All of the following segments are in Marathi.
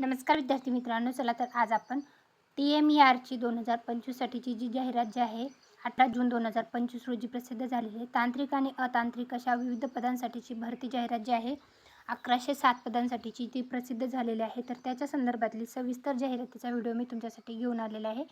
नमस्कार विद्यार्थी मित्रांनो चला तर आज आपण टी एम ई आरची दोन हजार पंचवीससाठीची जी जाहिरात जी आहे अठरा जून दोन हजार पंचवीस रोजी प्रसिद्ध झालेली आहे. तांत्रिक आणि अतांत्रिक अशा विविध पदांसाठीची भरती जाहिरात जी आहे अकराशे सात पदांसाठीची ती प्रसिद्ध झालेली आहे. तर त्याच्या संदर्भातली सविस्तर जाहिरातीचा व्हिडिओ मी तुमच्यासाठी घेऊन आलेला आहे.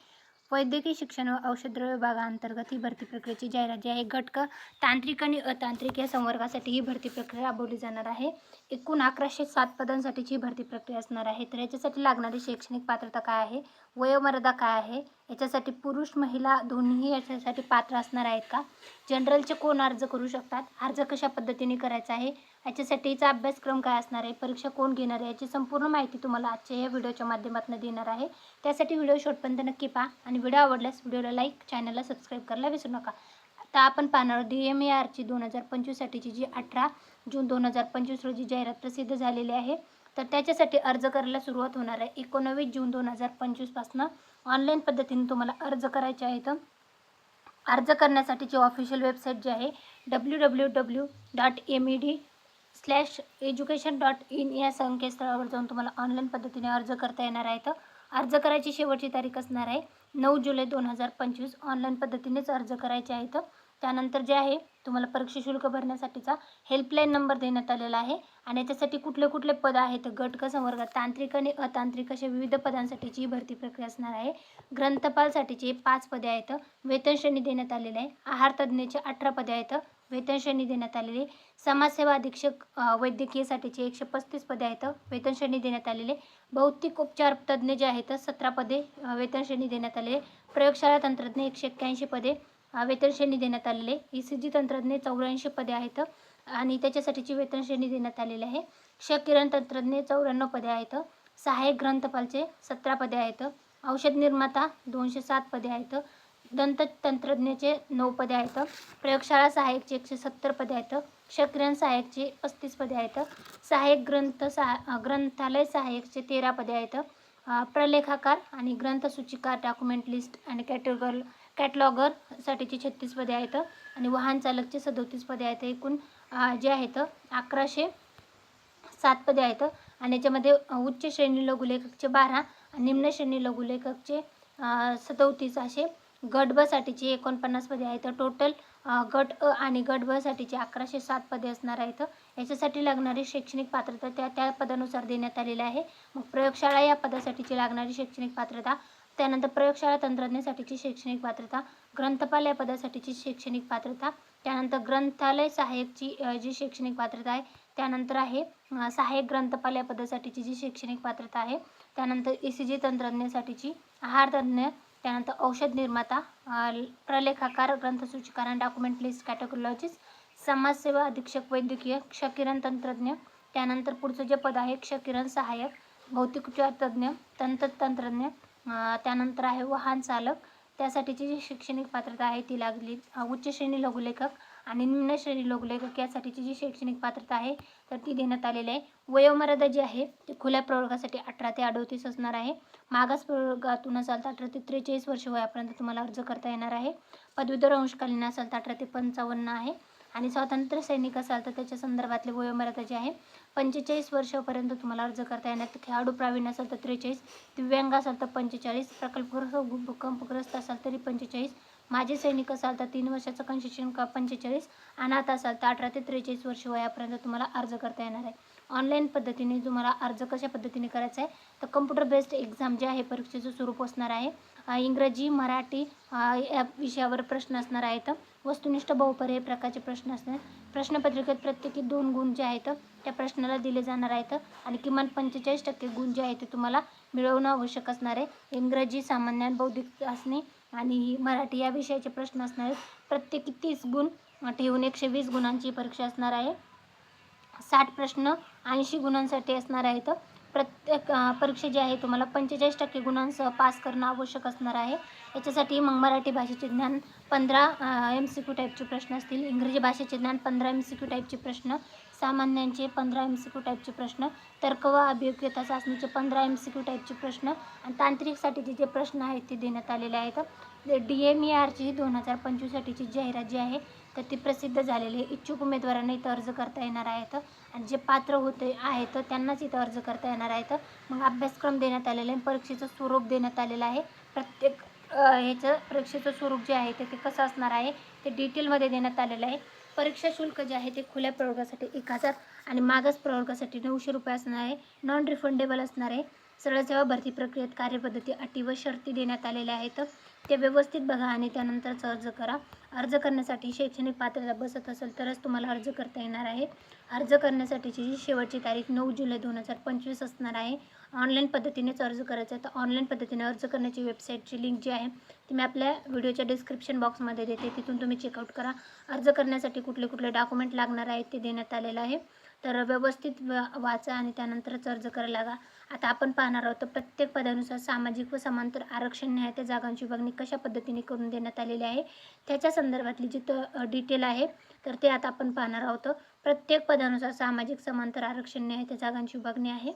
वैद्यकीय शिक्षण व औषधद्रव्य विभागाअंतर्गत ही भरती प्रक्रियेची जाहिरात जी आहे घटक तांत्रिक आणि अतांत्रिक या संवर्गासाठी ही भरती प्रक्रिया राबवली जाणार आहे. एकूण अकराशे सात पदांसाठीची ही भरती प्रक्रिया असणार आहे. तर याच्यासाठी लागणारी शैक्षणिक पात्रता काय आहे? वयोमर्यादा काय आहे? याच्यासाठी पुरुष महिला दोन्हीही याच्यासाठी पात्र असणार आहेत का? जनरलचे कोण अर्ज करू शकतात? अर्ज कशा पद्धतीने करायचा आहे? याच्यासाठीचा अभ्यासक्रम काय असणार आहे? परीक्षा कोण घेणार आहे? याची संपूर्ण माहिती तुम्हाला आजच्या या व्हिडिओच्या माध्यमातून देणार आहे. त्यासाठी व्हिडिओ शेवटपर्यंत नक्की पहा आणि व्हिडिओ आवडल्यास व्हिडिओला लाईक चॅनलला सबस्क्राईब करायला विसरू नका. आता आपण पाहणार डी एम ए आरची दोन हजार पंचवीससाठीची जी अठरा जून दोन हजार पंचवीस रोजी जाहिरात प्रसिद्ध झालेली आहे. तर त्याच्यासाठी अर्ज करायला सुरुवात होणार आहे. एकोणवीस जून दोन हजार पंचवीसपासनं ऑनलाईन पद्धतीने तुम्हाला अर्ज करायचे आहेत. अर्ज करण्यासाठीची ऑफिशियल वेबसाईट जी आहे W W W dot M E D slash education dot in या संकेतस्थळावर जाऊन तुम्हाला ऑनलाईन पद्धतीने अर्ज करता येणार आहे अर्ज करायची शेवटची तारीख असणार आहे नऊ जुलै दोन हजार पंचवीस. ऑनलाईन पद्धतीनेच अर्ज करायचे आहेत. त्यानंतर जे आहे तुम्हाला परीक्षा शुल्क भरण्यासाठीचा हेल्पलाईन नंबर देण्यात आलेला आहे. आणि याच्यासाठी कुठले कुठले पद आहेत? गट क संवर्गात तांत्रिक आणि अतांत्रिक अशा विविध पदांसाठीची ही भरती प्रक्रिया असणार आहे. ग्रंथपालसाठीचे पाच पदे आहेत. वेतन श्रेणी देण्यात आलेले आहे. आहार तज्ज्ञाचे अठरा पदे आहेत. वेतन श्रेणी देण्यात आलेली समाजसेवा अधीक्षक वैद्यकीयसाठीचे एकशे पस्तीस पदे आहेत. वेतन श्रेणी देण्यात आलेले भौतिक उपचार तज्ज्ञ जे आहेत सतरा पदे वेतन श्रेणी देण्यात आलेले प्रयोगशाळा तंत्रज्ञ एकशे एक्क्याऐंशी पदे. वेतनश्रेणी वेतन श्रेणी देण्यात आलेले ई सी जी तंत्रज्ञ चौऱ्याऐंशी पदे आहेत आणि त्याच्यासाठीची वेतन श्रेणी देण्यात आलेली आहे. क्षकिरण तंत्रज्ञ चौऱ्याण्णव पदे आहेत. सहाय्यक ग्रंथपालचे सतरा पदे आहेत. औषध निर्माता दोनशे सात पदे आहेत. दंत तंत्रज्ञाचे नऊ पदे आहेत. प्रयोगशाळा सहाय्यकचे एकशे सत्तर पदे आहेत. क्षकिरण सहाय्यकचे पस्तीस पदे आहेत. सहाय्यक ग्रंथ सहा ग्रंथालय सहाय्यकचे तेरा पदे आहेत. प्रलेखाकार आणि ग्रंथसूचिकार डॉक्युमेंट लिस्ट आणि कॅटेगॉर कॅटलॉगरसाठीची छत्तीस पदे आहेत आणि वाहन चालकचे सदोतीस पदे आहेत. एकूण जे आहेत अकराशे सात पदे आहेत. आणि याच्यामध्ये उच्च श्रेणी लघुलेखकचे बारा आणि निम्न श्रेणी लघुलेखकचे सदोतीस असे गट बसाठीचे एकोणपन्नास पदे आहेत. टोटल गट अ आणि गट ब साठीचे अकराशे सात पदे असणार आहेत. याच्यासाठी लागणारी शैक्षणिक पात्रता त्या त्या पदानुसार देण्यात आलेली आहे. मग प्रयोगशाळा या पदासाठीची लागणारी शैक्षणिक पात्रता त्यानंतर प्रयोगशाळा तंत्रज्ञासाठीची शैक्षणिक पात्रता ग्रंथपाल या पदासाठीची शैक्षणिक पात्रता त्यानंतर ग्रंथालय सहाय्यकची जी शैक्षणिक पात्रता आहे त्यानंतर आहे सहाय्यक ग्रंथपाल या पदासाठीची जी शैक्षणिक पात्रता आहे त्यानंतर ई सी जी तंत्रज्ञासाठीची आहार तज्ज्ञ त्यानंतर औषध निर्माता प्रलेखाकार ग्रंथसूचिकार आणि डॉक्युमेंट लिस्ट कॅटेगॉलॉजीस समाजसेवा अधीक्षक वैद्यकीय क्षकिरण तंत्रज्ञ त्यानंतर पुढचं जे पद आहे क्षकिरण सहाय्यक भौतिक उपचार तज्ज्ञ तंत्र तंत्रज्ञ त्यानंतर आहे वाहन चालक. त्यासाठीची जी शैक्षणिक पात्रता आहे ती लागली. उच्च श्रेणी लघुलेखक आणि निम्न श्रेणी लघुलेखक यासाठीची जी शैक्षणिक पात्रता आहे तर ती देण्यात आलेली आहे. वयोमर्यादा जी आहे ती खुल्या प्रवर्गासाठी अठरा ते अडोतीस असणार आहे. मागास प्रवर्गातून असाल तर अठरा ते त्रेचाळीस वर्ष वयापर्यंत तुम्हाला अर्ज करता येणार आहे. पदवीधर अंशकालीन असाल तर अठरा ते पंचावन्न आहे. आणि स्वातंत्र्य सैनिक असाल तर त्याच्या संदर्भातले वयोमर्यादा जी आहे पंचेचाळीस वर्षापर्यंत तुम्हाला अर्ज करता येणार. खेळाडू प्रावीण्य असाल तर त्रेचाळीस दिव्यांग असाल तर पंचेचाळीस प्रकल्पग्रस्त भूकंपग्रस्त असाल तरी पंचेचाळीस माझे सैनिक असाल तर तीन वर्षाचं कन्सेशन का पंचेचाळीस अनाथ असाल तर अठरा ते त्रेचाळीस वर्ष वयापर्यंत तुम्हाला अर्ज करता येणार आहे. ऑनलाईन पद्धतीने तुम्हाला अर्ज कशा पद्धतीने करायचा आहे? तर कम्प्युटर बेस्ड एक्झाम जे आहे परीक्षेचं स्वरूप असणार आहे. इंग्रजी मराठी या विषयावर प्रश्न असणार आहेत. वस्तुनिष्ठ बहुपर्याय प्रकारचे प्रश्न असणार प्रश्नपत्रिकेत प्रत्येकी दोन गुण जे आहेत त्या प्रश्नाला दिले जाणार आहेत आणि किमान पंचेचाळीस टक्के गुण जे आहेत ते तुम्हाला मिळवणं आवश्यक असणार आहे. इंग्रजी सामान्य बौद्धिक असणे आणि मराठी या विषयाचे प्रश्न असणार आहेत. प्रत्येकी तीस गुण ठेवून एकशे वीस गुणांची परीक्षा असणार आहे. साठ प्रश्न ऐंशी गुणांसाठी असणार आहेत. प्रत्येक परीक्षा जी आहे तुम्हाला पंचेचाळीस टक्के गुणांसह पास करणं आवश्यक असणार आहे. याच्यासाठी मग मराठी भाषेचे ज्ञान पंधरा एम सी क्यू टाईपचे प्रश्न असतील. इंग्रजी भाषेचे ज्ञान पंधरा एम सी क्यू टाईपचे प्रश्न सामान्यांचे पंधरा एम सी क्यू टाईपचे प्रश्न तर्क व अभियोग्यता चाचणीचे पंधरा एम सी क्यू टाईपचे प्रश्न आणि तांत्रिकसाठीचे जे प्रश्न आहेत ते देण्यात आलेले आहेत. डी एम ई आरची दोन हजार पंचवीससाठीची जाहिरात जी आहे तर ती प्रसिद्ध झालेली आहे. इच्छुक उमेदवारांना इथं अर्ज करता येणार आहेत. आणि जे पात्र होते आहेत त्यांनाच इथं अर्ज करता येणार आहेत. मग अभ्यासक्रम देण्यात आलेला आहे. परीक्षेचं स्वरूप देण्यात आलेलं आहे. प्रत्येक ह्याचं परीक्षेचं स्वरूप जे आहे ते ते कसं असणार आहे ते डिटेलमध्ये देण्यात आलेलं आहे. परीक्षा शुल्क जे आहे ते खुल्या प्रवर्गासाठी एक हजार आणि मागास प्रवर्गासाठी नऊशे रुपये असणार आहे. नॉन रिफंडेबल असणार आहे. सरळ सेवा भरती प्रक्रियेत कार्यपद्धती अटी व शर्ती देण्यात आलेल्या आहेत. ते व्यवस्थित बघा आणि त्यानंतरच अर्ज करा. अर्ज करण्यासाठी शैक्षणिक पात्रता बसत असेल तरच तुम्हाला अर्ज करता येणार आहे. अर्ज करण्यासाठीची जी शेवटची तारीख नऊ जुलै दोन हजार पंचवीस असणार आहे. ऑनलाईन पद्धतीनेच अर्ज करायचा आहे. तर ऑनलाईन पद्धतीने अर्ज करण्याची वेबसाईटची लिंक जी आहे ती मी आपल्या व्हिडिओच्या डिस्क्रिप्शन बॉक्समध्ये देते. तिथून तुम्ही चेकआउट करा. अर्ज करण्यासाठी कुठले कुठले डॉक्युमेंट लागणार आहेत ते देण्यात आलेलं आहे. तर व्यवस्थित वाचा आणि त्यानंतरच अर्ज करायला लागा. आता आपण पाहणार आहोत प्रत्येक पदानुसार सामाजिक व समांतर आरक्षण न्याय त्या जागांची विभागणी कशा पद्धतीने करून देण्यात आलेली आहे त्याच्या संदर्भातली जी डिटेल आहे तर ते आता आपण पाहणार आहोत. प्रत्येक पदानुसार सामाजिक समांतर आरक्षण न्याय त्या जागांची विभागणी आहे.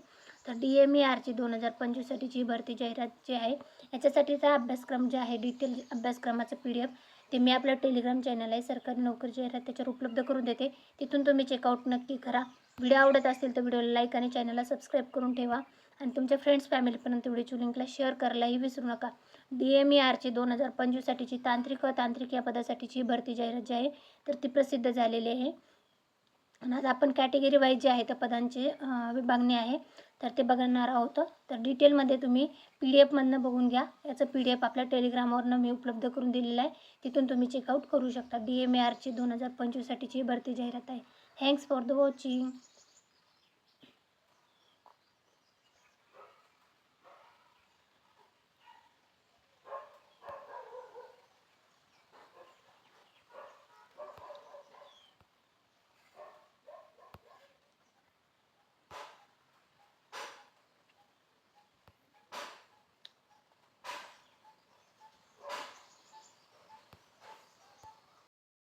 तर डी एम ई आरची दोन हजार पंचवीससाठीची भरती जाहिरात जी आहे याच्यासाठीचा अभ्यासक्रम जे आहे डिटेल अभ्यासक्रमाचं पी डी एफ ते मी आपल्या टेलिग्राम चॅनल आहे. सरकारी नोकरी जाहिरात त्याच्यावर उपलब्ध करून देते. तिथून तुम्ही चेकआउट नक्की करा. व्हिडिओ आवडत असतील तर व्हिडिओला लाईक आणि चॅनलला सबस्क्राईब करून ठेवा. आणि तुमच्या फ्रेंड्स फॅमिलीपर्यंत व्हिडिओची लिंकला शेअर करायलाही विसरू नका. डी एम ई आरची दोन हजार पंचवीससाठीची तांत्रिक व तांत्रिक या पदासाठीची भरती जाहिरात जी आहे तर ती प्रसिद्ध झालेली आहे. आणि आज आपण कॅटेगरी वाईज जे आहे त्या पदांची विभागणी आहे तर ते बघणार आहोत. तर डिटेलमध्ये तुम्ही पी डी एफमधनं बघून घ्या. याचं पी डी एफ आपल्या टेलिग्रामवरनं मी उपलब्ध करून दिलेलं आहे. तिथून तुम्ही चेकआउट करू शकता. डी एम ए आरची दोन हजार पंचवीससाठीची भरती जाहिरात आहे. Thanks for the watching